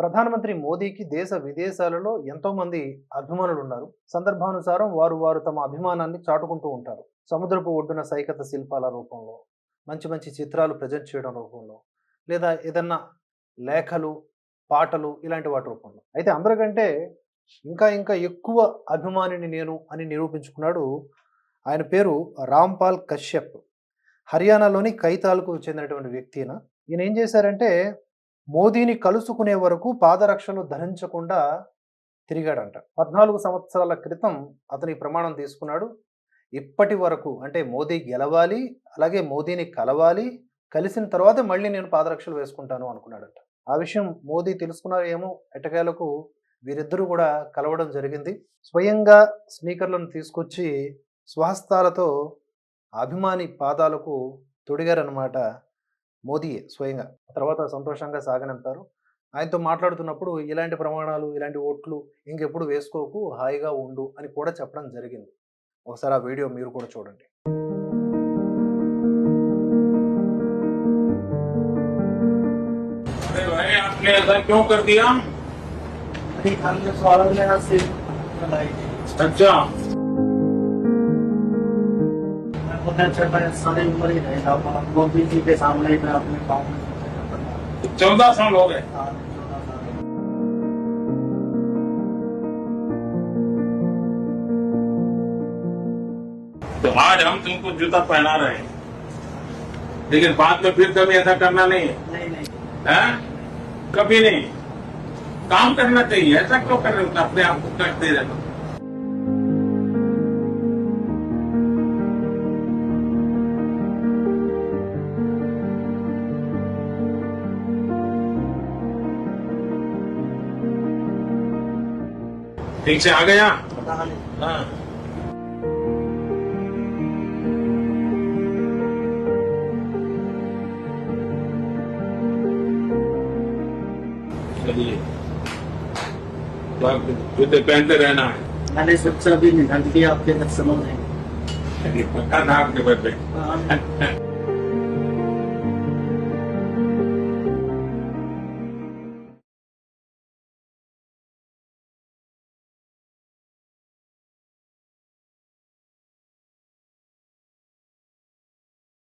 ప్రధానమంత్రి మోదీకి దేశ విదేశాలలో ఎంతోమంది అభిమానులు ఉన్నారు సందర్భానుసారం వారు వారు తమ అభిమానాన్ని చాటుకుంటూ ఉంటారు. సముద్రపు ఒడ్డున సైకత శిల్పాల రూపంలో మంచి మంచి చిత్రాలు ప్రజెంట్ చేయడం రూపంలో లేదా ఏదన్నా లేఖలు పాటలు ఇలాంటి వాటి రూపంలో. అయితే అందరికంటే ఇంకా ఇంకా ఎక్కువ అభిమానిని నేను అని నిరూపించుకున్నాడు ఆయన పేరు రాంపాల్ కశ్యప్. హర్యానాలోని కైతాల్కు చెందినటువంటి వ్యక్తి ఈయన. ఈయన ఏం చేశారంటే మోదీని కలుసుకునే వరకు పాదరక్షలు ధరించకుండా తిరిగాడంట. పద్నాలుగు సంవత్సరాల క్రితం అతని ప్రమాణం తీసుకున్నాడు. ఇప్పటి వరకు అంటే మోదీ గెలవాలి అలాగే మోదీని కలవాలి కలిసిన తర్వాత మళ్ళీ నేను పాదరక్షలు వేసుకుంటాను అనుకున్నాడట. ఆ విషయం మోదీ తెలుసుకున్నారు ఏమో ఎటకాయలకు వీరిద్దరూ కూడా కలవడం జరిగింది. స్వయంగా స్నీకర్లను తీసుకొచ్చి స్వహస్తాలతో అభిమాని పాదాలకు తొడిగారనమాట మోదీయే స్వయంగా తర్వాత సంతోషంగా సాగనంపారు ఆయనతో మాట్లాడుతున్నప్పుడు ఇలాంటి ప్రమాణాలు ఇలాంటి ఓట్లు ఇంకెప్పుడు వేసుకోకు హాయిగా ఉండు అని కూడా చెప్పడం జరిగింది ఒకసారి ఆ వీడియో మీరు కూడా చూడండి अरे भाई आपने ऐसा क्यों कर दिया अभी हमने स्वागत में यहाँ से बनाई थी अच्छा सारी उम्र ही रहे था गोपी जी के सामने ही मैं अपने गाँव में चौदह साल हो गए। हाँ। तो आज हम तुमको जूता पहना रहे हैं। लेकिन बाद में फिर कभी ऐसा करना नहीं है। नहीं नहीं। हैं? कभी नहीं। काम करना चाहिए ऐसा क्यों कर रहे हो? अपने आप को करते रहना। ठीक से आ गया? हाँ। पहनते रहना है। मैंने सोचा भी निकाल दिया आपके दस समझ था आपके बर्थडे